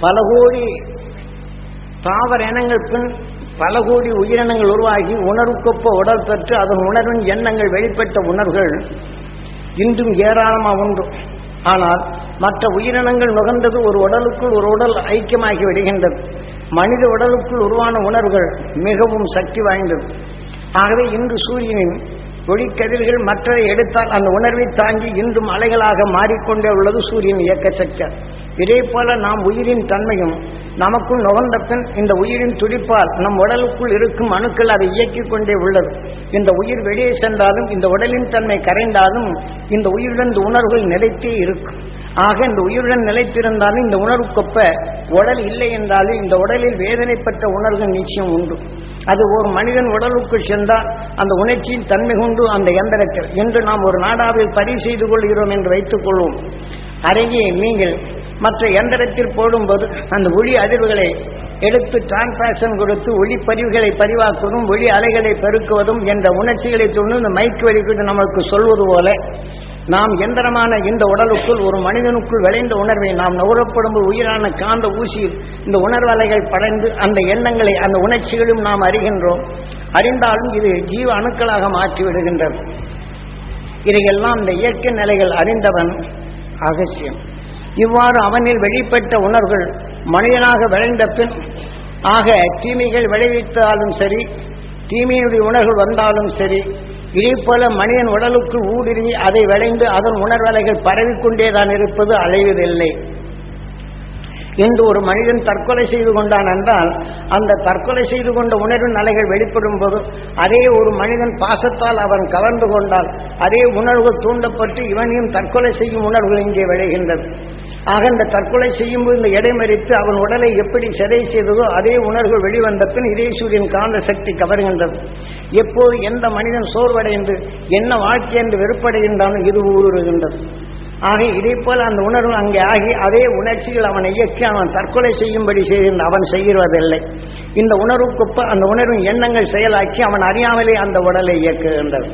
பல கோடி தாவர இனங்கள் பின் பல கோடி உயிரினங்கள் உருவாகி உணர்வுக்கொப்ப உடல் பெற்று அதன் உணர்வின் எண்ணங்கள் வெளிப்பட்ட உணர்வுகள் இன்றும் ஏராளமாக உண்டு. ஆனால் மற்ற உயிரினங்கள் நுகர்ந்தது ஒரு உடலுக்குள் ஒரு உடல் ஐக்கியமாகி விடுகின்றது. மனித உடலுக்குள் உருவான உணர்வுகள் மிகவும் சக்தி வாய்ந்தது. ஆகவே இன்று சூரியனின் ஒளிக்கதிர்கள் மற்றதை எடுத்தால் அந்த உணர்வை தாங்கி இன்றும் அலைகளாக மாறிக்கொண்டே உள்ளது சூரியன் இயக்க சக்தி இதே போல நாம் உயிரின் தன்மையும் நமக்குள் நுகர்ந்த பின் இந்த உயிரின் துடிப்பால் நம் உடலுக்குள் இருக்கும் அணுக்கள் அதை இயக்கிக் கொண்டே உள்ளது. இந்த உயிர் வெளியே சென்றாலும் இந்த உடலின் தன்மை கரைந்தாலும் இந்த உயிருடன் இந்த உணர்வுகள் நிலைத்தே இருக்கும். ஆக இந்த உயிருடன் நிலைத்திருந்தாலும் இந்த உணர்வுக்கொப்ப உடல் இல்லை என்றாலும் இந்த உடலில் வேதனைப்பட்ட உணர்வுகள் நிச்சயம் உண்டு. அது ஒரு மனிதன் உடலுக்குள் சென்றால் அந்த உணர்ச்சியின் தன்மை கொண்டு அந்த எந்திரத்தில் என்று நாம் ஒரு நாடாவில் பதிவு செய்து கொள்கிறோம் என்று வைத்துக் கொள்வோம். அருகே நீங்கள் மற்ற எந்திரத்தில் போடும்போது அந்த ஒளி அதிர்வுகளை எடுத்து டிரான்சாக்ஷன் கொடுத்து ஒளிப்பதிவுகளை பதிவாக்குவதும் ஒளி அலைகளை பெருக்குவதும் என்ற உணர்ச்சிகளை சொன்னு இந்த மைக்கு வெளிக்கிட்டு நமக்கு சொல்வது போல நாம் எந்திரமான இந்த உடலுக்குள் ஒரு மனிதனுக்குள் விளைந்த உணர்வை நாம் நுகரப்படும் உயிரான காந்த ஊசியில் இந்த உணர்வலைகள் படைந்து அந்த எண்ணங்களை அந்த உணர்ச்சிகளும் நாம் அறிகின்றோம். அறிந்தாலும் இது ஜீவ அணுக்களாக மாற்றி விடுகின்றது. இதையெல்லாம் இந்த இயற்கை நிலைகள் அறிந்தவன் அகசியம். இவ்வாறு அவனில் வெளிப்பட்ட உணர்வுகள் மனிதனாக விளைந்த பின் ஆக தீமைகள் விளைவித்தாலும் சரி தீமையினுடைய உணர்வுகள் வந்தாலும் சரி இதே மனிதன் உடலுக்குள் ஊடுருவி அதை விளைந்து அதன் உணர்வலைகள் பரவிக்கொண்டேதான் இருப்பது அலைவதில்லை. இன்று ஒரு மனிதன் தற்கொலை செய்து கொண்டான் என்றால் அந்த தற்கொலை செய்து கொண்ட உணர்வின் அலைகள் வெளிப்படும் போது அதே ஒரு மனிதன் பாசத்தால் அவன் கலந்து கொண்டால் அதே உணர்வுகள் தூண்டப்பட்டு இவனையும் தற்கொலை செய்யும் உணர்வுகள் இங்கே விளைகின்றது ஆக இந்த தற்கொலை செய்யும்போது இந்த இடைமறித்து அவன் உடலை எப்படி சிறை செய்ததோ அதே உணர்வுகள் வெளிவந்த பின் இதே சூரியன் காந்த சக்தி கவர்கின்றது. எப்போது எந்த மனிதன் சோர்வடைந்து என்ன வாழ்க்கை என்று வெறுப்படைகின்றானோ இது ஊடுருகின்றது ஆக இதே போல அந்த உணர்வு அங்கே ஆகி அதே உணர்ச்சிகள் அவனை இயக்கி அவன் தற்கொலை செய்யும்படி செய்கின்ற அவன் செய்கிறதில்லை. இந்த உணர்வுக்குப்ப அந்த உணர்வின் எண்ணங்கள் செயலாக்கி அவன் அறியாமலே அந்த உடலை இயக்குகின்றது.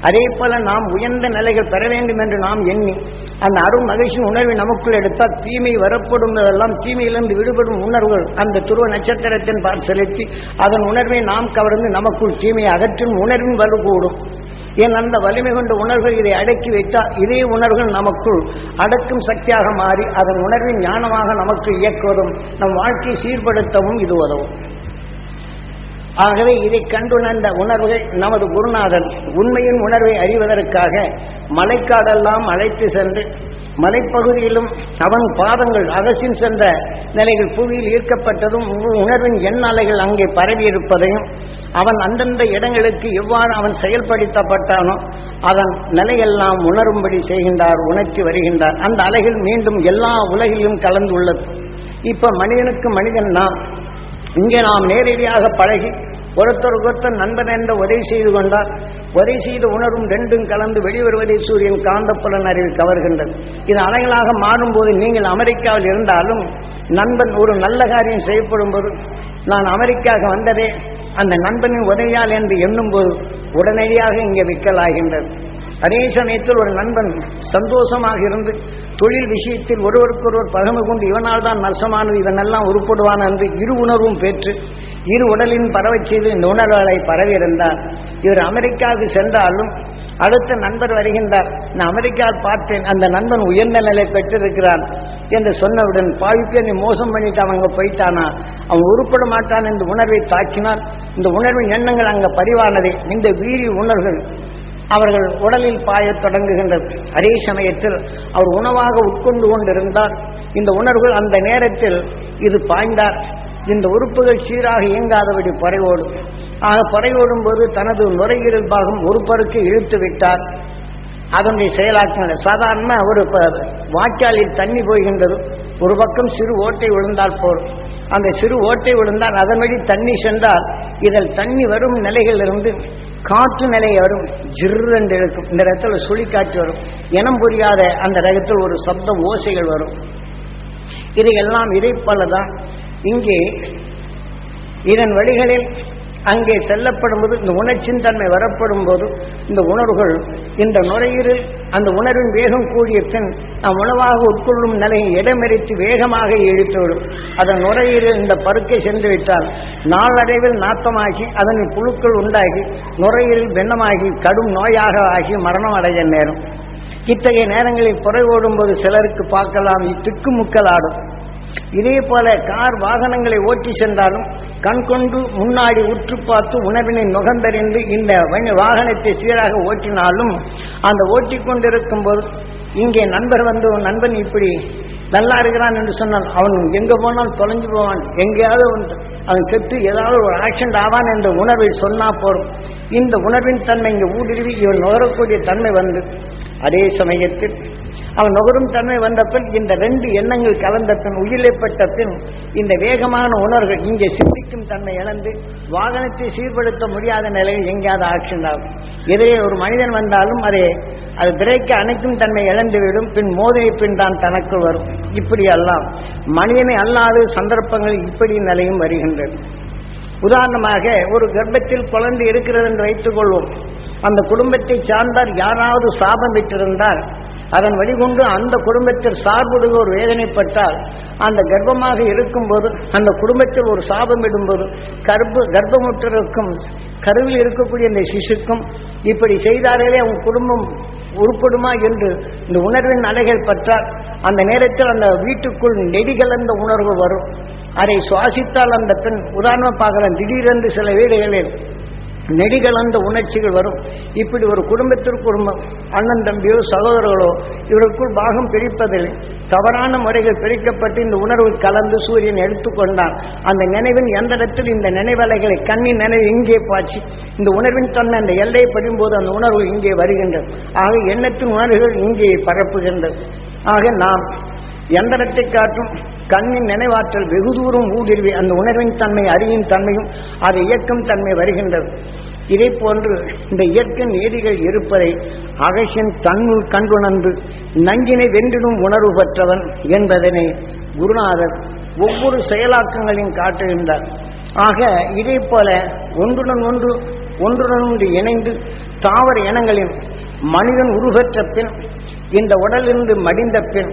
அதே போல நாம் உயர்ந்த நிலைகள் பெற வேண்டும் என்று நாம் எண்ணி அந்த அருண் மகிழ்ச்சி உணர்வை நமக்குள் எடுத்தால் தீமை வரப்படும் எல்லாம் தீமையிலிருந்து விடுபடும் உணர்வுகள் அந்த துருவ நட்சத்திரத்தின் பார் செலுத்தி அதன் உணர்வை நாம் கவர்ந்து நமக்குள் தீமையை அகற்றும் உணர்வின் வலு கூடும். ஏன் அந்த வலிமை கொண்ட உணர்வுகள் இதை அடக்கி வைத்தால் இதே உணர்வுகள் நமக்குள் அடக்கும் சக்தியாக மாறி அதன் உணர்வின் ஞானமாக நமக்கு இயக்குவதும் நம் வாழ்க்கையை சீர்படுத்தவும் இது உதவும். ஆகவே இதை கண்டுணர்ந்த உணர்வுகள் நமது குருநாதன் உண்மையின் உணர்வை அறிவதற்காக மலைக்காடெல்லாம் அழைத்து சென்று மலைப்பகுதியிலும் அவன் பாதங்கள் அரசின் சென்ற நிலைகள் புவியில் ஈர்க்கப்பட்டதும் உணர்வின் எண்ண அலைகள் அங்கே பரவியிருப்பதையும் அவன் அந்தந்த இடங்களுக்கு எவ்வாறு அவன் செயல்படுத்தப்பட்டானோ அதன் நிலையெல்லாம் உணரும்படி செய்கின்றார் உணர்த்தி வருகின்றார். அந்த அலைகள் மீண்டும் எல்லா உலகிலும் கலந்துள்ளது. இப்ப மனிதனுக்கு மனிதன் தான். இங்கே நாம் நேரடியாக பழகி ஒருத்தருக்கு ஒருத்தர் நண்பன் என்ற உதவி செய்து கொண்டால் உதவி செய்து உணரும் ரெண்டும் கலந்து வெளிவருவதை சூரியன் காந்தப்புலன் அறிவு கவர்கின்றது. இது அலைகளாக மாறும்போது நீங்கள் அமெரிக்காவில் இருந்தாலும் நண்பன் ஒரு நல்ல காரியம் செய்யப்படும் போது நான் அமெரிக்காவுக்கு வந்ததே அந்த நண்பனின் உதவியால் என்று எண்ணும்போது உடனடியாக இங்கே விக்கலாகின்றது அதே சமயத்தில் ஒரு நண்பன் சந்தோஷமாக இருந்து தொழில் விஷயத்தில் ஒருவருக்கொருவர் பகமை கொண்டு இவனால் தான் நஷ்டமானது இவனெல்லாம் உருப்படுவான் என்று இரு உணர்வும் பெற்று இரு உடலின் பரவச் செய்து இந்த உணர்வுகளை பரவியிருந்தார். இவர் அமெரிக்காவுக்கு சென்றாலும் அடுத்த நண்பர் வருகின்றார். நான் அமெரிக்கா பார்த்தேன் அந்த நண்பன் உயர்ந்த நிலை பெற்றிருக்கிறான் என்று சொன்னவுடன் பாவிக்கு நீ மோசம் பண்ணிட்டு அவங்க போயிட்டானா? அவன் உருப்பட மாட்டான் என்று உணர்வை தாக்கினார் இந்த உணர்வின் எண்ணங்கள் அங்கே பதிவானதே. இந்த வீரி உணர்வுகள் அவர்கள் உடலில் பாயத் தொடங்குகின்றது அதே சமயத்தில் அவர் உணவாக உட்கொண்டு கொண்டிருந்தார். இந்த உணர்வுகள் அந்த நேரத்தில் இது பாய்ந்தார். இந்த உறுப்புகள் சீராக இயங்காதபடி பறையோடும் ஆக பறையோடும் போது தனது நுரையீரல் பாகம் ஒரு பருக்கு இழுத்து விட்டார். அதனுடைய செயலாக்கங்கள் சாதாரண ஒரு வாய்க்காலில் தண்ணி போகின்றது ஒரு பக்கம் சிறு ஓட்டை விழுந்தால் போல். அந்த சிறு ஓட்டை விழுந்தால் அதன் வழி தண்ணி சென்றால் இதில் தண்ணி வரும் நிலைகளிலிருந்து காற்று நிலை வரும் ஜிர்ரென்று இருக்கும். இந்த இடத்துல சுழிக்காற்று வரும். இனம் புரியாத அந்த ரகத்தில் ஒரு சப்த ஓசைகள் வரும். இதையெல்லாம் இதை போலதான் இங்கே இதன் வழிகளில் அங்கே செல்லப்படும் போது இந்த உணர்ச்சின் தன்மை வரப்படும் போது இந்த உணர்வுகள் இந்த நுரையீரல் அந்த உணர்வின் வேகம் கூடிய பின் நாம் உணவாக உட்கொள்ளும் நிலையை இடமெறித்து வேகமாக இழுத்துவிடும் அதன் நுரையீரல் இந்த பருக்கை சென்று விட்டால் நாளடைவில் நாத்தமாகி அதன் புழுக்கள் உண்டாகி நுரையீரல் வெண்ணமாகி கடும் நோயாக ஆகி மரணம் அடைய நேரம். இத்தகைய நேரங்களில் புறை ஓடும்போது சிலருக்கு பார்க்கலாம் இத்திக்கு முக்கல் ஆடும் இதே போல கார் வாகனங்களை ஓட்டி சென்றாலும் கண்கொண்டு முன்னாடி உற்று பார்த்து உணர்வினை நுகர்ந்தறிந்து இந்த வாகனத்தை சீராக ஓட்டினாலும் அந்த ஓட்டிக் கொண்டிருக்கும் போது இங்கே நண்பர் வந்து உன் நண்பன் இப்படி நல்லா இருக்கிறான் என்று சொன்னால் அவன் எங்க போனாலும் தொலைஞ்சு போவான். எங்கேயாவது ஒன்று. அவன் கெட்டு ஏதாவது ஒரு ஆக்சிடென்ட் ஆவான் என்ற உணர்வை சொன்னா போதும் இந்த உணர்வின் தன்மை இங்கே ஊடுருவி இவன் நுகரக்கூடிய தன்மை வந்து அதே சமயத்தில் அவன் நுகரும் தன்மை வந்த பின் இந்த ரெண்டு எண்ணங்கள் கலந்த பின் உயிரிழப்பட்ட பின் இந்த வேகமான உணர்வுகள் இங்கே சிந்திக்கும் தன்மை இழந்து வாகனத்தை சீர்படுத்த முடியாத நிலையில் எங்கேயாவது ஆக்சிடென்ட் ஆகும் எதிரே ஒரு மனிதன் வந்தாலும் அதை அது பிரேக்க அணைக்கும் தன்மை இழந்துவிடும். பின் மோதிய பின் தான் தனக்குள் வரும். இப்படி எல்லாம் மனிதனை அல்லாத சந்தர்ப்பங்கள் இப்படி நிலையும் வருகின்றது உதாரணமாக ஒரு கர்ப்பத்தில் குழந்தை இருக்கிறது என்று வைத்துக் கொள்வோம் அந்த குடும்பத்தை சார்ந்தார் யாராவது சாபம் விட்டிருந்தால் அதன் வழிகொண்டு அந்த குடும்பத்தில் சார்புடைய ஒரு வேதனைப்பட்டால் அந்த கர்ப்பமாக இருக்கும்போது அந்த குடும்பத்தில் ஒரு சாபம் இடும்போது கர்ப்ப கர்ப்பமுற்றிருக்கும் கருவில் இருக்கக்கூடிய இந்த சிசுக்கும் இப்படி செய்தார்களே அவங்க குடும்பம் உருப்படுமா என்று இந்த உணர்வின் அலைகள் பற்றால் அந்த நேரத்தில் அந்த வீட்டுக்குள் நெடி கலந்த உணர்வு வரும். அதை சுவாசித்தால் அந்த பெண் உதாரணமாக பார்க்கலாம் திடீரென்று சில வீடுகளில் நெடிகலந்த உணர்ச்சிகள் வரும். இப்படி ஒரு குடும்பத்திற்கு குடும்பம் அண்ணன் தம்பியோ சகோதரர்களோ இவருக்குள் பாகம் பிரிப்பதில் தவறான முறைகள் பிரிக்கப்பட்டு இந்த உணர்வு கலந்து சூரியன் எடுத்துக்கொண்டான் அந்த நினைவின் எந்த இடத்தில் இந்த நினைவலைகளை கண்ணின் நினைவு இங்கே பாய்ச்சி இந்த உணர்வின் தன்மை அந்த எல்லையை படியும்போது அந்த உணர்வு இங்கே வருகின்றது. ஆக எண்ணத்தின் உணர்வுகள் இங்கே பரப்புகின்றது. ஆக நாம் எந்திரத்தை காட்டும் கண்ணின் நினைவாற்றல் வெகு தூரம் ஊடுருவி அந்த உணர்வின் தன்மை அறிவின் தன்மையும் அது இயக்கும் தன்மை வருகின்றது. இதை போன்று இந்த இயற்கை நீதிகள் இருப்பதை அகசின் தன்னுள் கண்டுணர்ந்து நஞ்சினை வென்றிடும் உணர்வு பெற்றவன் என்பதனை குருநாதர் ஒவ்வொரு செயலாக்கங்களையும் காட்டுகின்றார். ஆக இதே போல ஒன்றுடன் ஒன்று ஒன்றுடன் ஒன்று இணைந்து தாவர இனங்களின் மனிதன் உருவற்ற பின் இந்த உடலிருந்து மடிந்த பின்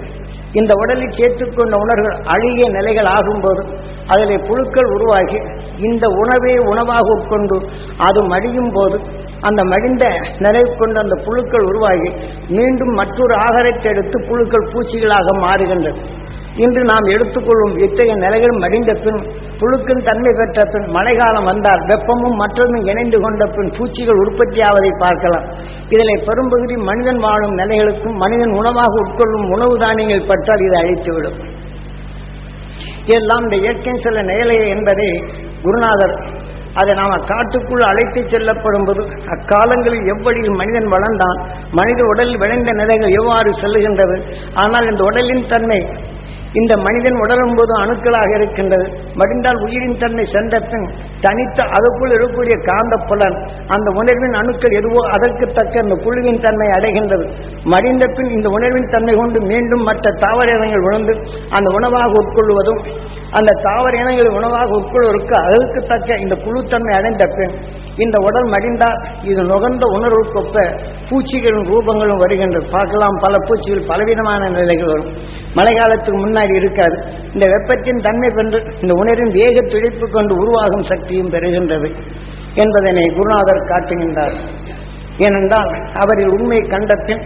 இந்த உடலில் சேர்த்துக்கொண்ட உணர்வுகள் அழுகிய நிலைகள் ஆகும்போது அதிலே புழுக்கள் உருவாகி இந்த உணவை உணவாக உட்கொண்டு அது மடியும் போது அந்த மடிந்த நிலை கொண்டு அந்த புழுக்கள் உருவாகி மீண்டும் மற்றொரு ஆகாரத்தை எடுத்து புழுக்கள் பூச்சிகளாக மாறுகின்றது இன்று நாம் எடுத்துக்கொள்ளும் இத்தகைய நிலைகள் மடிந்த பின் புழுக்கின் தன்மை பெற்ற பின் மழைக்காலம் வந்தால் வெப்பமும் மற்றதும் இணைந்து கொண்ட பின் பூச்சிகள் உற்பத்தியாவதை பார்க்கலாம். இதில் பெரும்பகுதி மனிதன் வாழும் நிலைகளுக்கும் மனிதன் உணவாக உட்கொள்ளும் உணவு தானியங்கள் பற்றால் இது அழித்துவிடும். இதெல்லாம் இந்த இயற்கை சில நிலை என்பதை குருநாதர் அதை நாம் காட்டுக்குள் அழைத்துச் செல்லப்படும் போது அக்காலங்களில் எவ்வழி மனிதன் வளர்ந்தான் மனித உடலில் விளைந்த நிலைகள் எவ்வாறு செல்லுகின்றது ஆனால் இந்த உடலின் தன்மை இந்த மனிதன் உடலும் போது அணுக்களாக இருக்கின்றது. மடிந்தால் உயிரின் தன்மை சென்ற பின் தனித்த அதற்குள் இருக்கக்கூடிய காந்த புலன். அந்த உணர்வின் அணுக்கள் எதுவோ அதற்கு தக்க அந்த புழுவின் தன்மை அடைகின்றது. மடிந்த பின் இந்த உணர்வின் தன்மை கொண்டு மீண்டும் மற்ற தாவர இனங்கள் உணர்ந்து அந்த உணவாக உட்கொள்வதும் அந்த தாவர இனங்கள் உணவாக உட்கொள்வதற்கு அதற்கு தக்க இந்த குழுத்தன்மை அடைந்த பின் இந்த உடல் மடிந்தால் இது நுகர்ந்த உணர்வுக்கொப்ப பூச்சிகளின் ரூபங்களும் வருகின்றது. பார்க்கலாம் பல பூச்சிகள் பலவிதமான நிலைகள் வரும். மழை காலத்துக்கு முன்னாடி இருக்காது. இந்த வெப்பத்தின் தன்மை கொண்டு இந்த உணரின் வேக துடிப்பு கொண்டு உருவாகும் சக்தியும் பெறுகின்றது என்பதனை குருநாதர் காட்டுகின்றார். ஏனென்றால் அவரில் உண்மையை கண்டபின்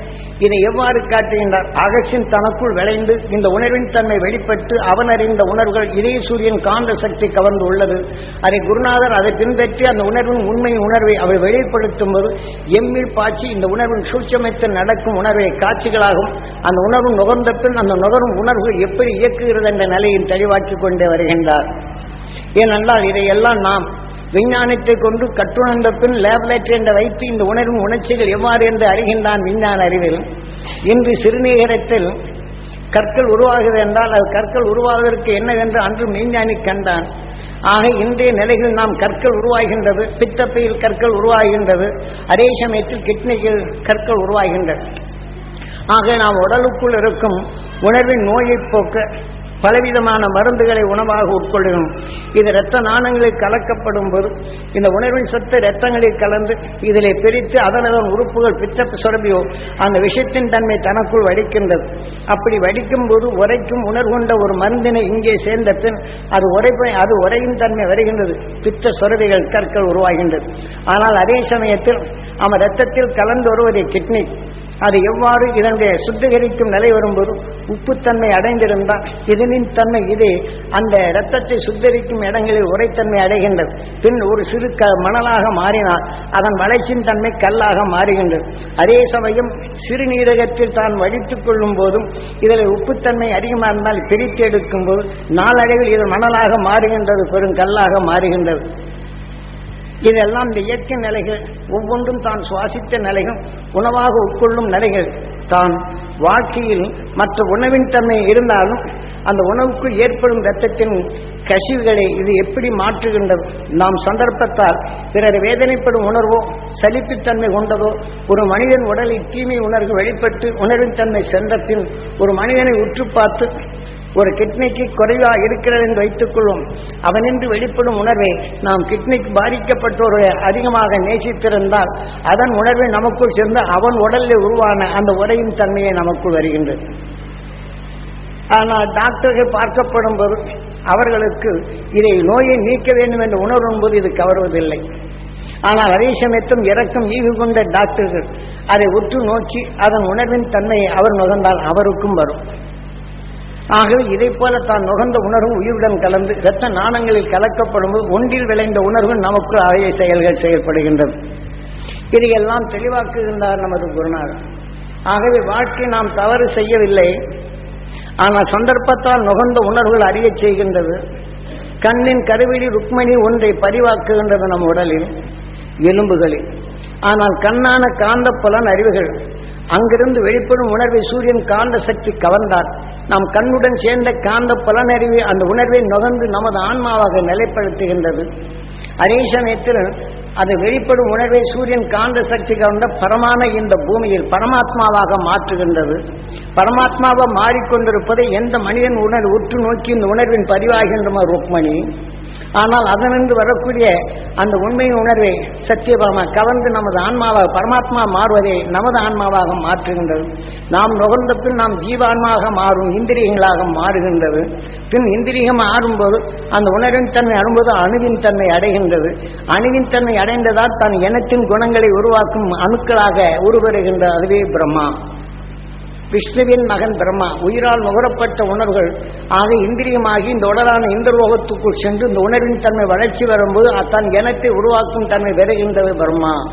இதை எவ்வாறு காட்டுகின்றார்? அகசின் தனக்குள் விளைந்து இந்த உணர்வின் தன்மை வெளிப்பட்டு அவன் அறிந்த உணர்வுகள் இதய சூரியன் காந்த சக்தி கவர்ந்து உள்ளது. அதை குருநாதர் அதை பின்பற்றி அந்த உணர்வின் உண்மையின் உணர்வை அவர் வெளிப்படுத்தும் போது எம்மில் பாய்ச்சி இந்த உணர்வின் சூட்சமைத்து நடக்கும் உணர்வை காட்சிகளாகும். அந்த உணர்வு நுகர்ந்த பின் அந்த நுகரும் உணர்வு எப்படி இயக்குகிறது என்ற நிலையில் தெளிவாக்கிக் கொண்டே வருகின்றார். ஏனென்றால் இதையெல்லாம் நாம் விஞ்ஞானத்தை கொண்டு கற்றுணர்ந்த பின் லேப்லேட் என்ற வைத்து இந்த உணர்வும் உணர்ச்சிகள் எவ்வாறு என்று அறிகின்றான் விஞ்ஞான அறிவில். இன்று சிறுநீகரத்தில் கற்கள் உருவாகிறது என்றால் அது கற்கள் உருவாவதற்கு என்னவென்று அன்று மெய்ஞானி கண்டான். ஆக இன்றைய நிலையில் நாம் கற்கள் உருவாகின்றது பித்தப்பையில் கற்கள் உருவாகின்றது அதே சமயத்தில் கிட்னியில் கற்கள் உருவாகின்றது. ஆக நாம் உடலுக்குள் இருக்கும் உணர்வின் நோயை போக்க பலவிதமான மருந்துகளை உணவாக உட்கொள்ளணும் இது இரத்த நாணங்களில் கலக்கப்படும் போது இந்த உணர்வின் சொத்து இரத்தங்களில் கலந்து இதிலே பிரித்து அதனதன் உறுப்புகள் பித்த சுரபியோ அந்த விஷயத்தின் தன்மை தனக்குள் வடிக்கின்றது. அப்படி வடிக்கும் போது உரைக்கும் உணர்வுண்ட ஒரு மருந்தினை இங்கே சேர்ந்த பின் அது உரைப்பை அது உரையின் தன்மை வருகின்றது. பித்த சுரபிகள் கற்கள் உருவாகின்றது. ஆனால் அதே சமயத்தில் அவன் ரத்தத்தில் கலந்து வருவதை கிட்னி. அது எவ்வாறு இதனுடைய சுத்திகரிக்கும் நிலை வரும்போது உப்புத்தன்மை அடைந்திருந்தால் இதனின் தன்மை இது. அந்த இரத்தத்தை சுத்தரிக்கும் இடங்களில் உரைத்தன்மை அடைகின்றது. பின் ஒரு சிறு க மணலாக மாறினால் அதன் வளர்ச்சியின் தன்மை கல்லாக மாறுகின்றது. அதே சமயம் சிறுநீரகத்தில் தான் வடித்துக் கொள்ளும் போதும் இதில் உப்புத்தன்மை அதிகமாக இருந்தால் பிரித்து எடுக்கும் போது நாளடைவில் இது மணலாக மாறுகின்றது பெரும் கல்லாக மாறுகின்றது. இதெல்லாம் இந்த இயற்கை நிலைகள் ஒவ்வொன்றும் தான் சுவாசித்த நிலைகள் உணவாக உட்கொள்ளும் நிலைகள் தான். வாழ்க்கையில் மற்ற உணவின் தன்மை இருந்தாலும் அந்த உணவுக்குள் ஏற்படும் இரத்தத்தின் கசிவுகளை இது எப்படி மாற்றுகின்றது? நாம் சந்தர்ப்பத்தால் பிறர் வேதனைப்படும் உணர்வோ சலிப்புத்தன்மை கொண்டதோ ஒரு மனிதன் உடலில் தீமை உணர்வு வெளிப்பட்டு உணர்வின் தன்மை சென்ற பின் ஒரு மனிதனை உற்று பார்த்து ஒரு கிட்னிக்கு குறைவா இருக்கிறது என்று வைத்துக் கொள்வோம் வெளிப்படும் உணர்வை நாம் கிட்னிக்கு பாதிக்கப்பட்டோரை அதிகமாக நேசித்திருந்தால் அதன் உணர்வை நமக்குள் சேர்ந்து அவன் உடலில் உருவான அந்த உரையின் தன்மையை நமக்குள் வருகின்றது. ஆனால் டாக்டர்கள் பார்க்கப்படும் போது அவர்களுக்கு இதை நோயை நீக்க வேண்டும் என்று உணர்வும் போது இது கவருவதில்லை. ஆனால் அதே சமயத்தும் இறக்கம் ஈவு கொண்ட டாக்டர்கள் அதை உற்று நோக்கி அதன் உணர்வின் தன்மையை அவர் நுகர்ந்தால் அவருக்கும் வரும். ஆகவே இதை போல தான் நுகர்ந்த உணர்வு உயிருடன் கலந்து இரத்த நாணங்களில் கலக்கப்படும் போது ஒன்றில் விளைந்த உணர்வு நமக்கு அவைய செயல்கள் செயல்படுகின்றது இதையெல்லாம் தெளிவாக்குகின்றார் நமது குருநாதர். ஆகவே வாழ்க்கை நாம் தவறு செய்யவில்லை. ஆனால் சந்தர்ப்பத்தால் நுகர்ந்த உணர்வுகள் அறியச் செய்கின்றது. கண்ணின் கருவிழி ருக்மணி ஒன்றை பதிவாக்குகின்றது நம் உடலில் எலும்புகளில். ஆனால் கண்ணான காந்த புலன் அறிவுகள் அங்கிருந்து வெளிப்படும் உணர்வை சூரியன் காந்த சக்தி கவர்ந்தார். நாம் கண்ணுடன் சேர்ந்த காந்த பலனறிவு அந்த உணர்வை நுகர்ந்து நமது ஆன்மாவாக நிலைப்படுத்துகின்றது. அதே சமயத்தில் அது வெளிப்படும் உணர்வை சூரியன் காந்த சக்தி கவர்ந்த பரமான இந்த பூமியில் பரமாத்மாவாக மாற்றுகின்றது. பரமாத்மாவாக மாறிக்கொண்டிருப்பதை எந்த மனிதன் உணர்வு உற்று நோக்கி இந்த உணர்வின் பதிவாகின்றமா ருக்மணி? ஆனால் அதனிருந்து வரக்கூடிய அந்த உண்மையின் உணர்வை சத்தியபாமா கவர்ந்து நமது ஆன்மாவாக பரமாத்மா மாறுவதை நமது ஆன்மாவாக மாற்றுகின்றது. நாம் நுகர்ந்த பின் நாம் ஜீவான்மாக மாறும் இந்திரியங்களாக மாறுகின்றது. பின் இந்திரியம் மாறும்போது அந்த உணர்வின் தன்மை அணும்போது அணுவின் தன்மை அடைகின்றது. அணுவின் தன்மை அடைந்ததால் தான் எனத்தின் குணங்களை உருவாக்கும் அணுக்களாக உருவருகின்ற அதுவே பிரம்மா. விஷ்ணுவின் மகன் பிரம்மா. உயிரால் நுகரப்பட்ட உணர்வுகள். ஆக இந்திரியமாகி இந்த உடலான இந்த லோகத்துக்குள் சென்று இந்த உணர்வின் தன்மை வளர்ச்சி வரும்போது அத்தான் எனத்தை உருவாக்கும் தன்மை பெறுகின்றது பிரம்மா.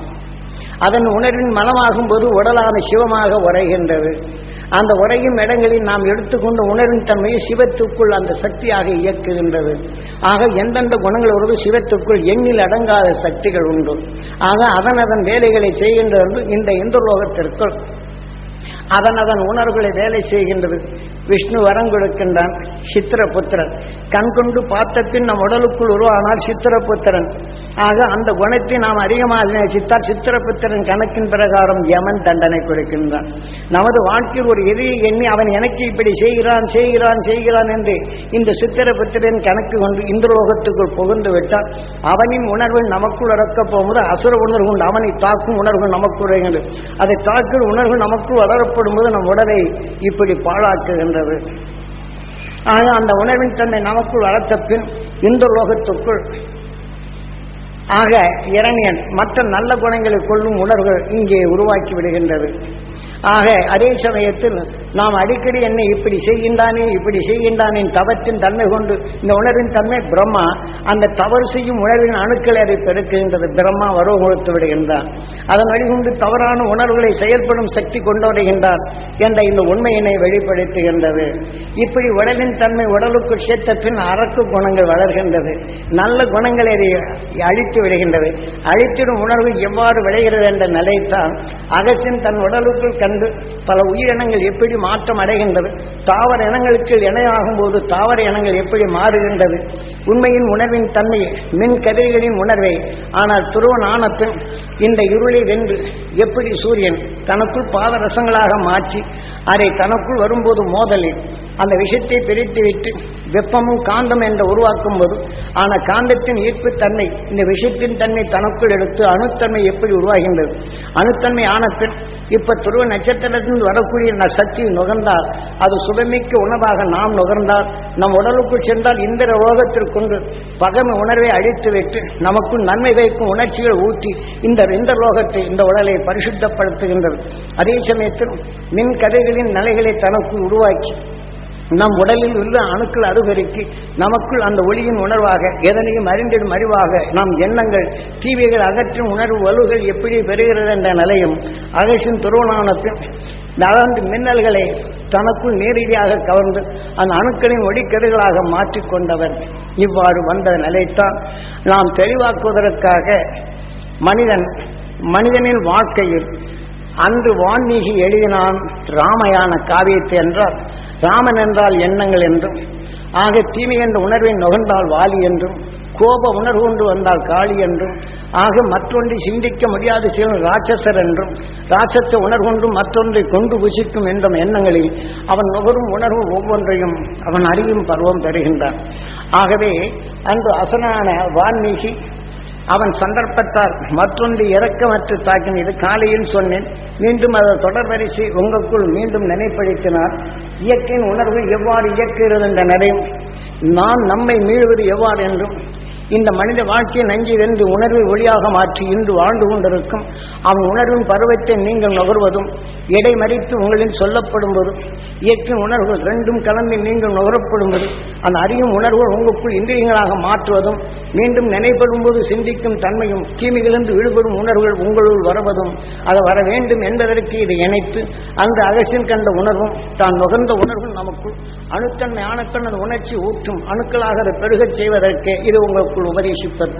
அதன் உணர்வின் மனமாகும் போது உடலான சிவமாக உரைகின்றது. அந்த உரையும் இடங்களில் நாம் எடுத்துக்கொண்ட உணரும் தன்மையை சிவத்துக்குள் அந்த சக்தியாக இயக்குகின்றது. ஆக எந்தெந்த குணங்கள் வருவது சிவத்துக்குள் எண்ணில் அடங்காத சக்திகள் உண்டு. ஆக அதன் அதன் வேலைகளை செய்கின்றது இந்த இந்திரலோகத்திற்குள். அதன் அதன் உணர்வுகளை வேலை செய்கின்றது. விஷ்ணு வரம் கொடுக்கின்றான் சித்திரபுத்திரன். கண் கொண்டு பார்த்த பின் நம் உடலுக்குள் உருவானால் சித்திரபுத்திரன். ஆக அந்த குணத்தை நாம் அதிகமாக சித்தார் சித்திரபுத்திரன் கணக்கின் பிரகாரம் யமன் தண்டனை கொடுக்கின்றான். நமது வாழ்க்கையில் ஒரு எதிரி எண்ணி அவன் எனக்கு இப்படி செய்கிறான் செய்கிறான் செய்கிறான் என்று இந்த சித்திரபுத்திரன் கணக்கு கொண்டு இந்த லோகத்துக்குள் புகுந்து விட்டால் அவனின் உணர்வு நமக்குள் இறக்கப் போகும்போது அசுர உணர்வு உண்டு அவனை தாக்கும் உணர்வு நமக்கு உரைகின்றது அதை தாக்கும் உணர்வு நமக்குள் புறப்படும் போது நம் உடலை இப்படி பாழாக்குகின்றது. ஆக அந்த உணர்வின் தன்மை நமக்குள் வளர்த்த பின் இந்த லோகத்துக்குள் ஆக இரணியன் மற்ற நல்ல குணங்களை கொள்ளும் உணர்வுகள் இங்கே உருவாக்கி விடுகின்றது. ஆக அதே சமயத்தில் நாம் அடிக்கடி என்னை இப்படி செய்கின்றானே இப்படி செய்கின்றானே தவத்தின் தன்மை கொண்டு இந்த உணர்வின் தன்மை பிரம்மா அந்த தவறு செய்யும் உணர்வின் அணுக்களை அதை பெருக்குகின்றது. பிரம்மா வரவு கொடுத்து விடுகின்றான் அதன் வழிகொண்டு தவறான உணர்வுகளை செயல்படும் சக்தி கொண்டு என்ற இந்த உண்மையினை வெளிப்படுத்துகின்றது. இப்படி உடலின் தன்மை உடலுக்குள் சேர்த்த பின் அரக்கு குணங்கள் வளர்கின்றது. நல்ல குணங்களை அதை அழித்து விடுகின்றது. அழித்திடும் உணர்வு எவ்வாறு விளைகிறது என்ற நிலைத்தான் அகத்தின் தன் உடலுக்குள் கண்டு பல உயிரினங்கள் எப்படி மாற்றம் அடைகின்றது? தாவர இனங்களுக்கு இணையாகும் போது தாவர இனங்கள் எப்படி மாறுகின்றது? உண்மையின் உணர்வின் தன்மை மின் கதிர்களின் உணர்வை. ஆனால் துருவ நாணத்தின் இந்த இருளை வென்று எப்படி சூரியன் தனக்குள் பாதரசங்களாக மாற்றி அதை தனக்குள் வரும்போது மோதலில் அந்த விஷத்தை பிரித்து விட்டு வெப்பமும் காந்தம் என்று உருவாக்கும் போது ஆனால் காந்தத்தின் ஈர்ப்பு தன்மை இந்த விஷயத்தின் தன்மை தனக்குள் எடுத்து அணுத்தன்மை எப்படி உருவாகின்றது? அணுத்தன்மை ஆன பின் இப்ப துருவ நட்சத்திரத்திலிருந்து வரக்கூடிய ந- சக்தி நுகர்ந்தால் அது சுபமிக்க உணவாக நாம் நுகர்ந்தால் நம் உடலுக்குள் சென்றால் இந்திர லோகத்திற்கொண்டு பகமை உணர்வை அழித்துவிட்டு நமக்குள் நன்மை வைக்கும் உணர்ச்சிகள் ஊட்டி இந்த இந்த லோகத்தை இந்த உடலை பரிசுத்தப்படுத்துகின்றது அதே சமயத்தில் மின் கதைகளின் நிலைகளை தனக்கு உருவாக்கி நம் உடலில் உள்ள அணுக்கள் அருகருக்கி நமக்குள் அந்த ஒளியின் உணர்வாக எதனையும் அறிந்திடும் அறிவாக நம் எண்ணங்கள் தீவைகள் அகற்றும் உணர்வு வலுகள் எப்படி பெறுகிறது என்ற நிலையும் அகசின் துருவனானத்தின் நடந்து மின்னல்களை தனக்குள் நேரடியாக கவர்ந்து அந்த அணுக்களின் ஒளிக்கதிர்களாக மாற்றிக்கொண்டவர் இவ்வாறு வந்த நிலைத்தான் நாம் தெளிவாக்குவதற்காக மனிதன் மனிதனின் வாழ்க்கையில் அன்று வான்மீகி எழுதினான் ராமயான காவியத்தை என்றால் ராமன் என்றால் எண்ணங்கள் என்றும் ஆக தீமை என்ற உணர்வை நுகர்ந்தால் வாலி என்றும் கோப உணர்வு கொண்டு வந்தால் காளி என்றும் ஆக மற்றொன்றை சிந்திக்க முடியாத சில ராட்சசர் என்றும் ராட்சச உணர்வொன்றும் கொண்டும் மற்றொன்றை கொண்டு புசிக்கும் என்றும் எண்ணங்களில் அவன் நுகரும் உணர்வு ஒவ்வொன்றையும் அவன் அறியும் பருவம் பெறுகின்றான். ஆகவே அன்று அசனான வான்மீகி அவன் சந்தர்ப்பத்தால் மற்றொன்று இறக்கமற்று தாக்கின இது காலையில் சொன்னேன். மீண்டும் அதை தொடர்வரிசை உங்களுக்குள் மீண்டும் நினைப்படுத்தினார் இயற்கையின் உணர்வு எவ்வாறு இயக்குகிறது என்ற நிறையும் நான் நம்மை மீளுவது எவ்வாறு என்றும் இந்த மனித வாழ்க்கையை நஞ்சி உணர்வை ஒளியாக மாற்றி இன்று வாழ்ந்து கொண்டிருக்கும் அவன் உணர்வின் பருவத்தை நீங்கள் நுகர்வதும் இடைமறித்து உங்களின் சொல்லப்படும்போதும் சொல்லப்படும்போது இயற்கை உணர்வுகள் ரெண்டும் கலந்து நீங்கள் நுகரப்படும்போது அந்த அறியும் உணர்வுகள் உங்களுக்குள் இந்திரியங்களாக மாற்றுவதும் மீண்டும் நினைப்படும்போது சிந்திக்கும் தன்மையும் தீமையிலிருந்து விடுபடும் உணர்வுகள் உங்களுள் வருவதும் அதை வர வேண்டும் என்பதற்கு இதை இணைத்து அந்த அகசியம் கண்ட உணர்வும் தான் நுகர்ந்த உணர்வும் நமக்குள் அணுத்தன்மை ஆனத்தன் அந்த உணர்ச்சி ஊற்றும் அணுக்களாக அதை பெருகச் செய்வதற்கு இது உங்களுக்கு உபதேசிப்பது.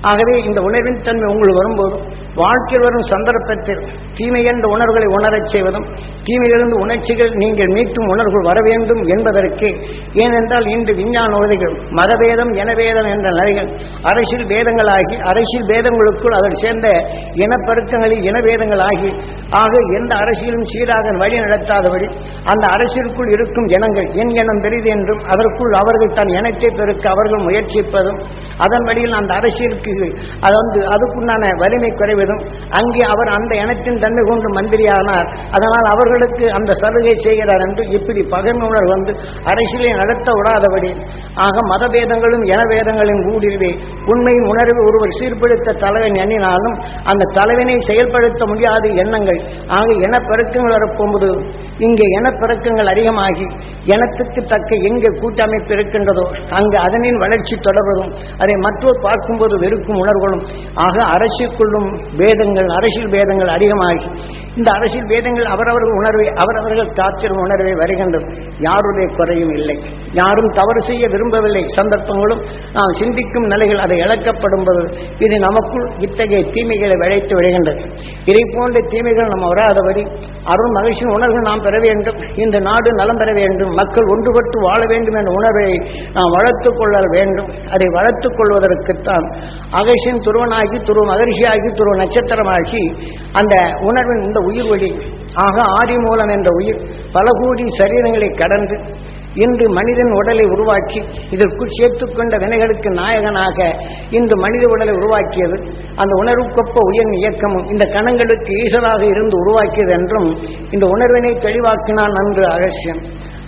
ஆகவே இந்த உணர்வின் தன்மை உங்களுக்கு வரும்போது வாழ்க்கையில் வரும் சந்தர்ப்பத்தில் தீமை என்ற உணர்வுகளை உணரச் செய்வதும் தீமையிலிருந்து உணர்ச்சிகள் நீங்கள் மீட்டும் உணர்வுகள் வர வேண்டும் என்பதற்கு. ஏனென்றால் இன்று விஞ்ஞான உதவிகள் மதவேதம் இனவேதம் என்ற நிலைகள் அரசியல் வேதங்களாகி அரசியல் வேதங்களுக்குள் அதில் சேர்ந்த இனப்பெருக்கங்களில் இனவேதங்களாகி ஆக எந்த அரசியலும் சீராக வழி நடத்தாதபடி அந்த அரசியலுக்குள் இருக்கும் இனங்கள் என் இனம் பெரிது என்றும் அதற்குள் அவர்கள் தன் இனத்தை பெருக்க அவர்கள் முயற்சிப்பதும் அதன் வழியில் அந்த அரசியலுக்கு அது வந்து அதுக்குண்டான வலிமை குறைவு குறைவதும் அங்கே அவர் அந்த இனத்தின் தன்மை கொண்டு மந்திரியானார். அதனால் அவர்களுக்கு அந்த சலுகை செய்கிறார் என்று இப்படி பகைமை உணர்வு வந்து அரசியலை நடத்த விடாதபடி. ஆக மதபேதங்களும் இனவேதங்களின் ஊடுருவே. உண்மையின் உணர்வை ஒருவர் சீர்படுத்த தலைவன் எண்ணினாலும் அந்த தலைவனை செயல்படுத்த முடியாத எண்ணங்கள். ஆக இனப்பெருக்கங்கள் வரப்போகும்போது இங்கே இனப்பெருக்கங்கள் அதிகமாகி இனத்துக்கு தக்க எங்கே கூட்டமைப்பு இருக்கின்றதோ அங்கு அதனின் வளர்ச்சி தொடர்வதும் அதை மற்றோர் பார்க்கும்போது வெறுக்கும் உணர்வுகளும் ஆக அரசுக்குள்ளும் பேதங்கள் அரசியல் பேதங்கள் அதிகமாகி இந்த அரசியல் பேதங்கள் அவரவர்கள் உணர்வை அவரவர்கள் காத்திரும் உணர்வை வருகின்றது யாருடைய குறையும் இல்லை. யாரும் தவறு செய்ய விரும்பவில்லை. சந்தர்ப்பங்களும் நாம் சிந்திக்கும் நிலைகள் அதை இழக்கப்படும் போது இது நமக்குள் இத்தகைய தீமைகளை விளைத்து விடுகின்றது. இதை போன்ற தீமைகள் நம்ம வராதபடி அருள் மகிழ்ச்சியின் உணர்வு நாம் பெற வேண்டும். இந்த நாடு நலம் பெற வேண்டும். மக்கள் ஒன்றுபட்டு வாழ வேண்டும் என்ற உணர்வை நாம் வளர்த்துக் கொள்ள வேண்டும். அதை வளர்த்துக் கொள்வதற்குத்தான் அகசின் துருவனாகி துருவ மகர்ஷியாகி துருவ நட்சத்திரமாகி அந்த உணர்வின் இந்த உயிர் வழி ஆக ஆதி மூலம் என்ற உயிர் பல கூடி சரீரங்களை கடந்து இன்று மனிதன் உடலை உருவாக்கி இதற்குள் சேர்த்துக்கொண்ட வினைகளுக்கு நாயகனாக இன்று மனித உடலை உருவாக்கியது. அந்த உணர்வுக்கொப்ப உயர் இயக்கமும் இந்த கணங்களுக்கு ஈசராக இருந்து உருவாக்கியது என்றும் இந்த உணர்வினை தெளிவாக்கினான் நன்று அகசியம்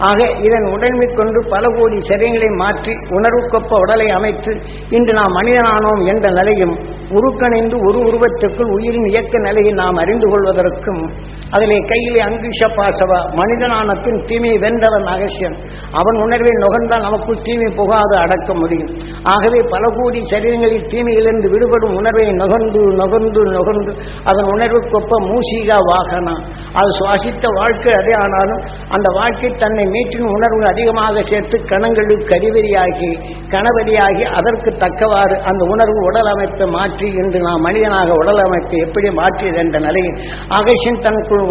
ஆக இதன் உடன்மை கொண்டு பல கோடி சிறைகளை மாற்றி உணர்வுக்கொப்ப உடலை அமைத்து இன்று நாம் மனிதனானோம் என்ற நிலையும் உருக்கணைந்து ஒரு உருவத்துக்குள் உயிரின் இயக்க நிலையை நாம் அறிந்து கொள்வதற்கும் அதிலே கையிலே அங்குஷ பாசவா மனிதனான பின் தீமையை வென்றவன் அகசியன் அவன் உணர்வை நுகர்ந்தால் நமக்குள் தீமை புகாது அடக்க முடியும். ஆகவே பல கோடி சரீரங்களில் தீமையிலிருந்து விடுபடும் உணர்வை நுகர்ந்து நுகர்ந்து நுகர்ந்து. அதன் உணர்வுக்கொப்ப மூசிகா வாகனா. அது சுவாசித்த வாழ்க்கை அதே ஆனாலும் அந்த வாழ்க்கை தன்னை மீட்டின் உணர்வு அதிகமாக சேர்த்து கணங்களுக்கு அறிவறியாகி கணவரியாகி அதற்கு தக்கவாறு அந்த உணர்வு உடல் அமைப்பை மாற்றி இன்று நாம் மனிதனாக உடல் அமைப்பை எப்படி மாற்றியது என்ற நிலையில் அகசின் தனக்குள்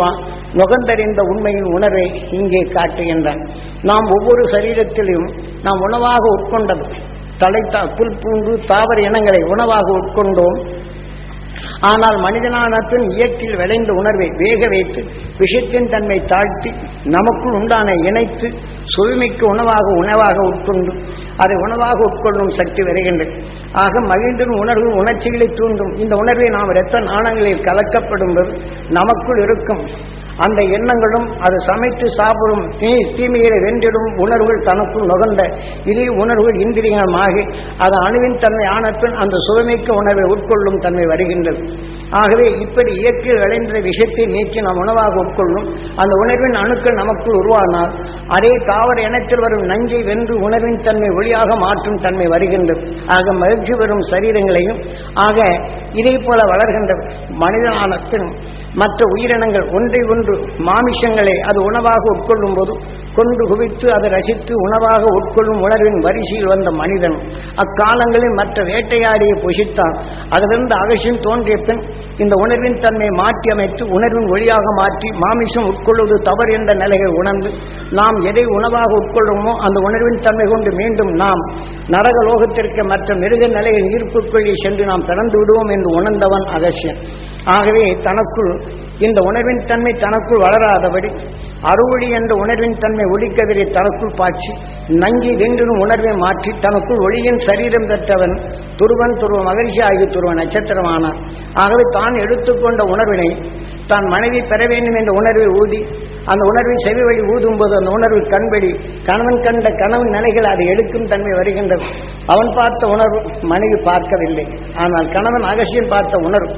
நுகர்ந்தறிந்த உண்மையின் உணர்வை இங்கே காட்டுகின்றான். நாம் ஒவ்வொரு சரீரத்திலையும் நாம் உணவாக உட்கொண்டது தலைத்தா புல் பூண்டு தாவர இனங்களை உணவாக உட்கொண்டோம். ஆனால் மனிதனானத்தின் இயற்கையில் விளைந்த உணர்வை வேக வைத்து விஷத்தின் தன்மை தாழ்த்தி நமக்குள் உண்டான இணைத்து சுவைமிக்க உணவாக உணவாக உட்கொண்டு அதை உணவாக உட்கொள்ளும் சக்தி வருகின்றது. ஆக மகிழ்ந்தும் உணர்வு உணர்ச்சிகளை தூண்டும். இந்த உணர்வை நாம் இரத்த நாணங்களில் கலக்கப்படும்போது நமக்குள் இருக்கும் அந்த எண்ணங்களும் அது சமைத்து சாப்பிடும் தீ தீமையை வென்றிடும் உணர்வுகள் தனக்குள் நுகர்ந்த இனி உணர்வுகள் இந்திரியமாகி அது அணுவின் தன்மை ஆனப்பின் அந்த சுவைமிக்க உணர்வை உட்கொள்ளும் தன்மை வருகின்றது. ஆகவே இப்படி இயற்கையில் விளைந்த விஷயத்தை நீக்கி நாம் உணவாக உட்கொள்ளும் அந்த உணர்வின் அணுக்கள் நமக்குள் உருவானால் அதே தாவர இனத்தில் வரும் நஞ்சை வென்று உணர்வின் தன்மை ஒளியாக மாற்றும் தன்மை வருகின்றது. ஆக மகிழ்ச்சி வரும் சரீரங்களையும் ஆக இதே போல வளர்கின்ற மனிதனான மற்ற உயிரினங்கள் ஒன்றை ஒன்று மாமிசங்களை அது உணவாக உட்கொள்ளும் போது கொண்டு குவித்து அதை ரசித்து உணவாக உட்கொள்ளும் உணர்வின் வரிசையில் வந்த மனிதன் அக்காலங்களில் மற்ற வேட்டையாடியை புசித்தான். அதிலிருந்து அகசியம் தோன்றிய பின் இந்த உணர்வின் தன்மை மாற்றி அமைத்து உணர்வின் ஒளியாக மாற்றி மாமிசம் உட்கொள்வது தவறு என்ற நிலையை உணர்ந்து நாம் எதை உணவாக உட்கொள்ளுமோ அந்த உணர்வின் தன்மை கொண்டு மீண்டும் நாம் நரக லோகத்திற்கு மற்ற மிருக நிலையின் ஈர்ப்புக்குள்ளே சென்று நாம் பிறந்து விடுவோம் என்று உணர்ந்தவன் அகசியன். ஆகவே தனக்குள் இந்த உணர்வின் தன்மை தனக்குள் வளராதபடி அறுவழி என்ற உணர்வின் தன்மை தன்னை ஒளிக்கதிரை தனக்குள் பாய்ச்சி நஞ்சி வென்றிடும் உணர்வை மாற்றி தனக்குள் ஒளியின் சரீரம் பெற்றவன் துருவன் துருவ மகிழ்ச்சி ஆகிய துருவ நட்சத்திரமானான் ஆகவே தான் எடுத்துக்கொண்ட உணர்வினை தான் மனைவி பெற வேண்டும் என்ற உணர்வை ஊதி அந்த உணர்வை செவி வழி ஊதும் போது அந்த உணர்வு கண்வழி கணவன் கண்ட கணவன் நிலைகள் அதை எடுக்கும் தன்மை வருகின்றது. அவன் பார்த்த உணர்வு மனைவி பார்க்கவில்லை. ஆனால் கணவன் அகசியம் பார்த்த உணர்வு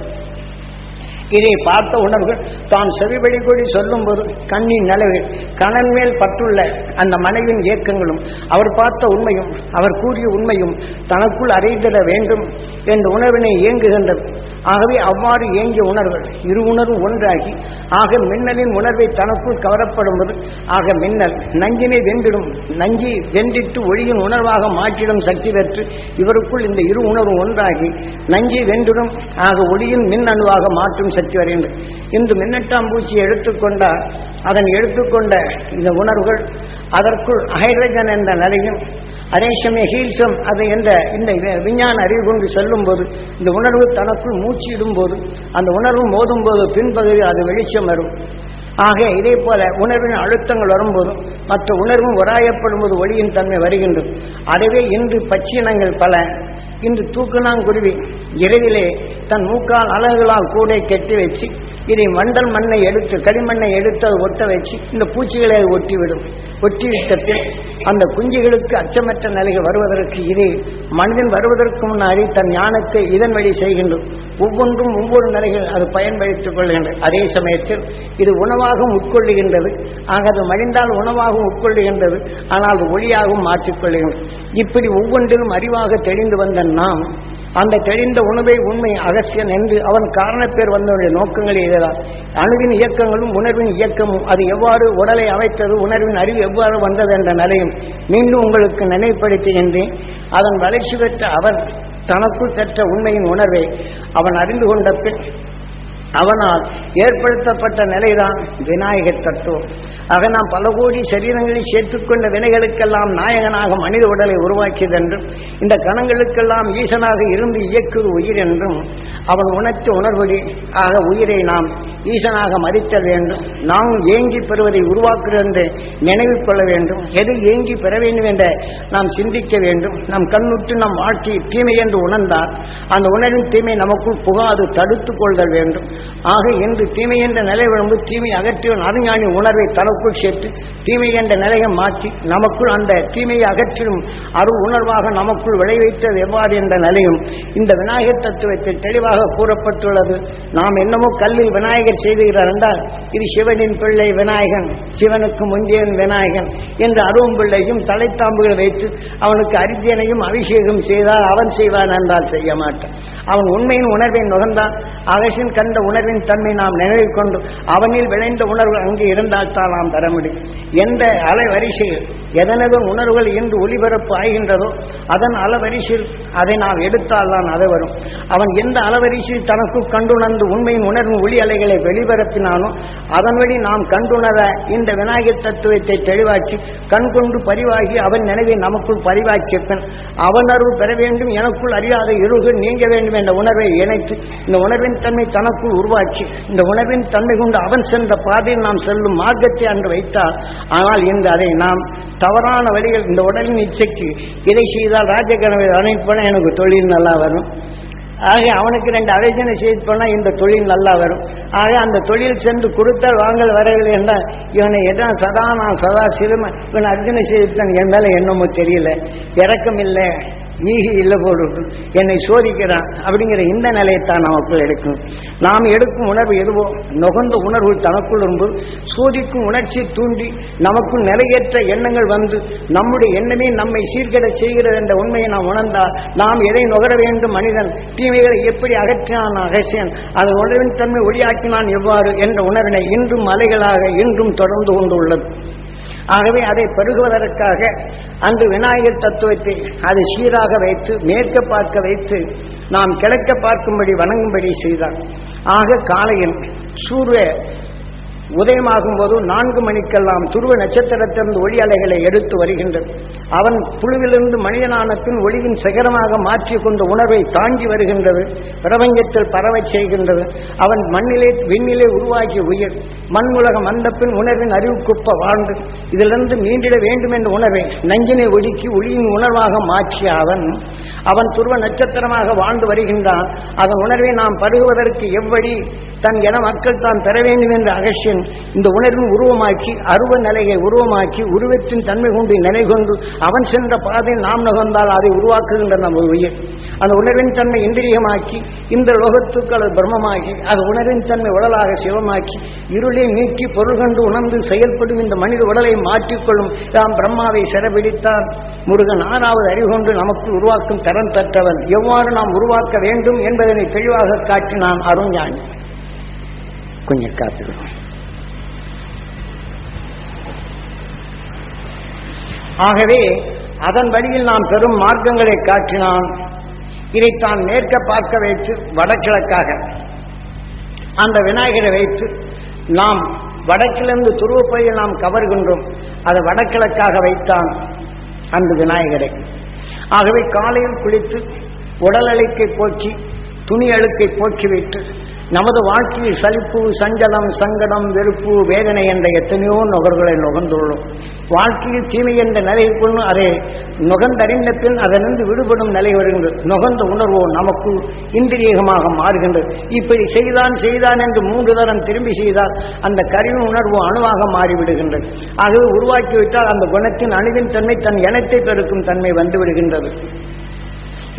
இதை பார்த்த உணர்வுகள் தான் செவிவழி கூடி சொல்லும்போது கண்ணின் நிலவு கணன் மேல் பற்றுள்ள அந்த மனைவின் இயக்கங்களும் அவர் பார்த்த உண்மையும் அவர் கூறிய உண்மையும் தனக்குள் அறிந்திட வேண்டும் என்ற உணர்வினை இயங்குகின்றது. ஆகவே அவ்வாறு இயங்கிய உணர்வுகள் இரு உணர்வு ஒன்றாகி ஆக மின்னலின் உணர்வை தனக்குள் கவரப்படும்போது ஆக மின்னல் நஞ்சினை வென்றிடும் நஞ்சி வென்றிட்டு ஒளியின் உணர்வாக மாற்றிடும் சக்தி பெற்று இவருக்குள் இந்த இரு உணர்வு ஒன்றாகி நஞ்சி வென்றிடும் ஆக ஒளியின் மின் அணுவாக மாற்றும் சக்தி வருகின்றது இன்று மின்னட்டாம் பூச்சி எடுத்துக்கொண்டால் அதன் எடுத்துக்கொண்ட இந்த உணர்வுகள் அதற்குள் ஹைட்ரஜன் என்ற நிலையும் அதே சமயம் ஹீல்சம் அது என்ற இந்த விஞ்ஞான அறிவு கொண்டு செல்லும் போது இந்த உணர்வு தனக்குள் மூச்சு இடும்போது அந்த உணர்வு மோதும் போது பின்பகுதி அது வெளிச்சம் வரும். ஆக இதே போல உணர்வின் அழுத்தங்கள் வரும்போதும் மற்ற உணர்வும் உராயப்படும் போது ஒளியின் தன்மை வருகின்றது. அதுவே இன்று பச்சினங்கள் பல. இன்று தூக்குனாங்குருவி இரவிலே தன் மூக்கால் அலகுகளால் கூடை கட்டி வச்சு இதை மண்டல் மண்ணை எடுத்து களிமண்ணை எடுத்து அதை ஒட்ட வச்சு இந்த பூச்சிகளை அது ஒட்டிவிடும். ஒட்டிவிட்டத்தில் அந்த குஞ்சுகளுக்கு அச்சமற்ற நிலைகள் வருவதற்கு இது மனிதன் வருவதற்கு முன்னாடி தன் ஞானத்தை இதன் வழி செய்கின்றது. ஒவ்வொன்றும் ஒவ்வொரு நிலைகள் அது பயன்படுத்திக் கொள்கின்றது. அதே சமயத்தில் இது உணவு உணவாகவும் உட்கொள்ளுகின்றது. ஆக அது மழிந்தால் உணவாகவும் உட்கொள்ளுகின்றது. ஆனால் அது ஒளியாகவும் மாற்றிக்கொள்ளுகின்றது. இப்படி ஒவ்வொன்றிலும் அறிவாக தெளிந்து வந்த நாம் அந்த தெளிந்த உணவை உண்மை அகசியன் என்று அவன் காரணப்பேர் வந்தவனுடைய நோக்கங்கள் இதுதான் அணுவின் இயக்கங்களும் உணர்வின் இயக்கமும் அது எவ்வாறு உடலை அமைத்தது உணர்வின் அறிவு எவ்வாறு வந்தது என்ற நிலையும் மீண்டும் உங்களுக்கு நினைவுபடுத்துகின்றேன். அதன் வளர்ச்சி பெற்ற அவர் தனக்குள் பெற்ற உண்மையின் உணர்வை அவன் அறிந்து கொண்ட பின் அவனால் ஏற்படுத்தப்பட்ட நிலைதான் விநாயகர் தத்துவம். ஆக நாம் பல கோடி சரீரங்களில் சேர்த்துக்கொண்ட வினைகளுக்கெல்லாம் நாயகனாக மனித உடலை உருவாக்கியது என்றும் இந்த கணங்களுக்கெல்லாம் ஈசனாக இருந்து இயக்குவது உயிர் என்றும் அவன் உணர்த்து உணர்வடி ஆக உயிரை நாம் ஈசனாக மதித்தல் வேண்டும். நாம் ஏங்கி பெறுவதை உருவாக்குகிறது என்று நினைவில் கொள்ள வேண்டும். எது ஏங்கி பெற வேண்டும் என்ற நாம் சிந்திக்க வேண்டும். நம் கண்ணுற்று நம் வாழ்க்கை தீமை என்று உணர்ந்தால் அந்த உணர்வின் தீமை நமக்குள் புகாது தடுத்துக் கொள்தல் வேண்டும். ஆக என்று தீமை என்ற நிலை விளம்பு தீமை அகற்றியவன் அறிஞானி உணர்வை தனக்குள் சேர்த்து தீமை என்ற நிலையை மாற்றி நமக்குள் அந்த தீமையை அகற்றிடும் அரு உணர்வாக நமக்குள் விளைவித்தது எவ்வாறு என்ற நிலையும் இந்த விநாயகர் தத்துவத்தில் தெளிவாக கூறப்பட்டுள்ளது. நாம் என்னமோ கல்லில் விநாயகர் செய்துகிறார் என்றால் இது சிவனின் பிள்ளை விநாயகன் சிவனுக்கு முந்தியன் விநாயகன் என்ற அருவும் பிள்ளையும் தலைத்தாம்புகளை வைத்து அவனுக்கு அரிஜனையும் அபிஷேகம் செய்தால் அவன் செய்வான் என்றால் செய்ய மாட்டான். அவன் உண்மையின் உணர்வை நுகர்ந்தான். அரசின் கண்ட உணர்வின் தன்மை நாம் நினைவு கொண்டு அவனில் விளைந்த உணர்வு அங்கு இருந்தால் தான் நாம் தர முடியும். எந்த அலைவரிசையில் எதனது உணர்வுகள் இன்று ஒளிபரப்பு ஆகின்றதோ அதன் அலவரிசையில் அதை நாம் எடுத்தால் தான் வரும். அவன் எந்த அலவரிசையில் தனக்கு கண்டுணர்ந்து உண்மையின் உணர்வு ஒளி அலைகளை வெளிபரப்பினானோ அதன் வழி நாம் கண்டுணர இந்த விநாயகர் தத்துவத்தை தெளிவாக்கி கண்கொண்டு பரிவாகி அவன் நினைவை நமக்குள் பரிவாக்கிய பின் அவன் அருள் பெற வேண்டும் எனக்குள் அறியாத இருள்கள் நீங்க வேண்டும் என்ற உணர்வை இணைத்து இந்த உணர்வின் தன்மை தனக்குள் உருவாக்கி இந்த உணவின் தன்மை கொண்டு அவன் சென்ற பாதையில் நாம் செல்லும் மார்க்கத்தை அன்று வைத்தால் ஆனால் இந்த அதை நாம் தவறான வழிகள் இந்த உடலின் இச்சைக்கு இதை செய்தால் ராஜகணவை அனுப்பினா எனக்கு தொழில் நல்லா வரும். ஆக அவனுக்கு ரெண்டு ஆலோசனை செய்து போனால் இந்த தொழில் நல்லா வரும். ஆக அந்த தொழில் சென்று கொடுத்தால் வாங்கல் வரவில்லை என்றால் இவனை எதான் சதா நான் சதா சிறுமை இவன் அர்ஜுனை செய்துட்டான் என் மேலே என்னமோ தெரியல இறக்கம் இல்லை. ஈகி இல்லை போடு. என்னை சோதிக்கிறான் அப்படிங்கிற இந்த நிலையத்தான் நமக்குள் எடுக்கும். நாம் எடுக்கும் உணர்வு எதுவோ நுகர்ந்த உணர்வு தனக்குள் இருந்து சோதிக்கும் உணர்ச்சி தூண்டி நமக்குள் நிலையற்ற எண்ணங்கள் வந்து நம்முடைய எண்ணமே நம்மை சீர்கெட செய்கிறது என்ற உண்மையை நாம் உணர்ந்தால் நாம் எதை நுகர வேண்டும் மனிதன்? தீமைகளை எப்படி அகற்றினான் அகசியன் அதன் உணர்வின் தன்மை ஒளியாக்கினான் எவ்வாறு? என்ற உணர்வினை இன்றும் அலைகளாக இன்றும் தொடர்ந்து கொண்டுள்ளது ஆகவே அதை பெருகுவதற்காக அன்று விநாயகர் தத்துவத்தை அதை சீராக வைத்து மேற்க பார்க்க வைத்து நாம் கிழக்க பார்க்கும்படி வணங்கும்படி செய்தார். ஆக காலையில் சூரிய உதயமாகும் போது நான்கு மணிக்கெல்லாம் துருவ நட்சத்திரத்திலிருந்து ஒளி அலைகளை எடுத்து வருகின்றது. அவன் புழுவிலிருந்து மனிதனானத்தின் ஒளியின் சிகரமாக மாற்றி கொண்ட உணர்வை தாங்கி வருகின்றது. பிரபஞ்சத்தில் பரவச் செய்கின்றது. அவன் மண்ணிலே விண்ணிலே உருவாக்கிய உயிர். மண் உலகம் வந்த பின் உணர்வின் அறிவுக்குப்ப வாழ்ந்து இதிலிருந்து மீண்டிட வேண்டும் என்ற உணர்வை நஞ்சினை ஒடுக்கி ஒளியின் உணர்வாக மாற்றிய அவன் அவன் துருவ நட்சத்திரமாக வாழ்ந்து வருகின்றான். அதன் உணர்வை நாம் பருகுவதற்கு எவ்வழி தன் என மக்கள் தான் பெற வேண்டும் என்ற அகசியன் இந்த உணர்வின் உருவமாக்கி அருவ நிலையை உருவமாக்கி உருவத்தின் தன்மை கொண்டு நிலை கொண்டு அவன் சென்ற பாதை நாம் நகர்ந்தால் அதை உருவாக்குகின்ற நம்ம உயிர். அந்த உணர்வின் தன்மை இந்திரியமாக்கி இந்த லோகத்துக்கு அது பிரம்மமாகி அது உணர்வின் தன்மை உடலாக சிவமாக்கி இருளை நீக்கி பொருள் கண்டு உணர்ந்து செயல்படும் இந்த மனித உடலை மாற்றிக்கொள்ளும் தாம் பிரம்மாவை சிறபிடித்தான் முருகன் ஆறாவது அறிவு கொண்டு நமக்கு உருவாக்கும் தரம் பெற்றவன் எவ்வாறு நாம் உருவாக்க வேண்டும் என்பதனை தெளிவாக காட்டினான் ஞானி கொஞ்சம் காத்துக்கிறோம் ஆகவே அதன் வழியில் நாம் பெரும் மார்க்கங்களை காட்டினான். இதைத்தான் மேற்க பார்க்க வைத்து வடகிழக்காக அந்த விநாயகரை வைத்து நாம் வடக்கிலிருந்து துருவப்பையில் நாம் கவர்கின்றோம். அதை வடகிழக்காக வைத்தான் அந்த விநாயகரை. ஆகவே காலையில் குளித்து உடல் அழுக்கை போக்கி துணி அழுக்கை போக்கிவிட்டு நமது வாழ்க்கையில் சலிப்பு சஞ்சலம் சங்கடம் வெறுப்பு வேதனை என்ற எத்தனையோ நுகர்களை நுகர்ந்துள்ளோம். வாழ்க்கையில் தீமை என்ற நிலைக்குள் அதை நுகர்ந்தறிந்த பின் அதனின்று விடுபடும் நிலை வருகின்றது நுகர்ந்த உணர்வோ நமக்கு இந்திரியகமாக மாறுகின்றது. இப்படி செய்தான் செய்தான் என்று மூன்று தரம் திரும்பி செய்தால் அந்த கருவின் உணர்வு அணுவாக மாறிவிடுகின்றது. ஆகவே உருவாக்கிவிட்டால் அந்த குணத்தின் அணுவின் தன்மை தன் இனத்தை பெருக்கும் தன்மை வந்துவிடுகின்றது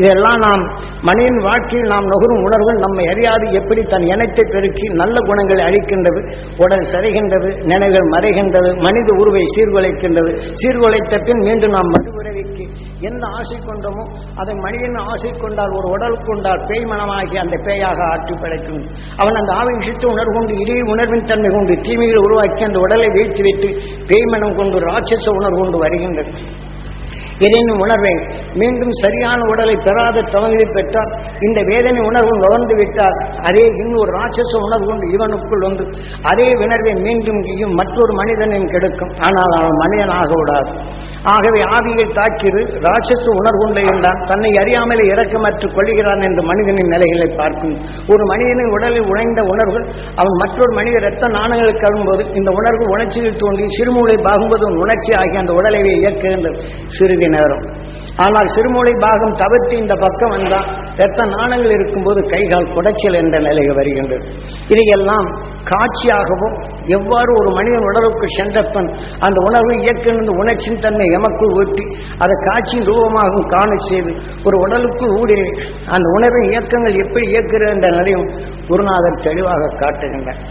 இதெல்லாம் நாம் மனிதன் வாழ்க்கையில் நாம் நுகரும் உணர்வுகள் நம்மை அறியாது எப்படி தன் இனத்தை பெருக்கி நல்ல குணங்களை அளிக்கின்றது உடல் சரிகின்றது நினைவுகள் மறைகின்றது மனித உருவை சீர்குலைக்கின்றது. சீர்குலைத்த பின் மீண்டும் நாம் மறு உறவிக்கு எந்த ஆசை கொண்டோமோ அதை மனிதன் ஆசை கொண்டால் ஒரு உடல் கொண்டால் பேய் மனமாகி அந்த பேயாக ஆற்றி படைக்கும். அவன் அந்த ஆவை விஷயத்தை உணர்வு கொண்டு இடி உணர்வின் தன்மை கொண்டு தீமைகளை உருவாக்கி அந்த உடலை வீழ்த்தி வைத்து பேய் மனம் கொண்டு ராட்சச உணர்வு கொண்டு வருகின்றது. ஏதேனும் உணர்வேன். மீண்டும் சரியான உடலை பெறாத தவங்களை பெற்றால் இந்த வேதனை உணர்வு நுகர்ந்து விட்டால் அதே இன்னொரு ராட்சச உணர்வு கொண்டு இவனுக்குள் வந்து அதே உணர்வை மீண்டும் இயும் மற்றொரு மனிதனின் கெடுக்கும். ஆனால் அவன் மனிதன் ஆக விடாது. ஆகவே ஆவியில் தாக்கியது ராட்சச உணர்வு என்றான். இருந்தான் தன்னை அறியாமலே இறக்கமற்று கொள்கிறான் என்று மனிதனின் நிலைகளை பார்க்கும். ஒரு மனிதனின் உடலில் உழைந்த உணர்வுகள் அவன் மற்றொரு மனித இரத்த நாணங்களை கழும்போது இந்த உணர்வு உணர்ச்சியில் தோன்றி சிறுமூளை பாகும்போது உணர்ச்சி ஆகிய அந்த உடலையே இயக்குகின்றது. சிறிது நேரம். ஆனால் சிறுமூளை பாகம் தவிர்த்து இந்த பக்கம் வந்தால் இரத்த நாணங்கள் இருக்கும்போது கைகால் குடைச்சல் என்ற நிலை வருகின்றது. இதையெல்லாம் காட்சியாகவும் எவ்வாறு ஒரு மனிதன் உணர்வுக்கு சென்றப்பன் அந்த உணர்வு இயக்கின்ற உணர்ச்சியின் தன்மை எமக்குள் ஊட்டி அதை காட்சியின் ரூபமாகவும் காண செய்து ஒரு உடலுக்குள் ஊடி அந்த உணர்வின் இயக்கங்கள் எப்படி இயக்குகிறது என்ற நிலையும் குருநாதர் தெளிவாக காட்டுகின்றார்.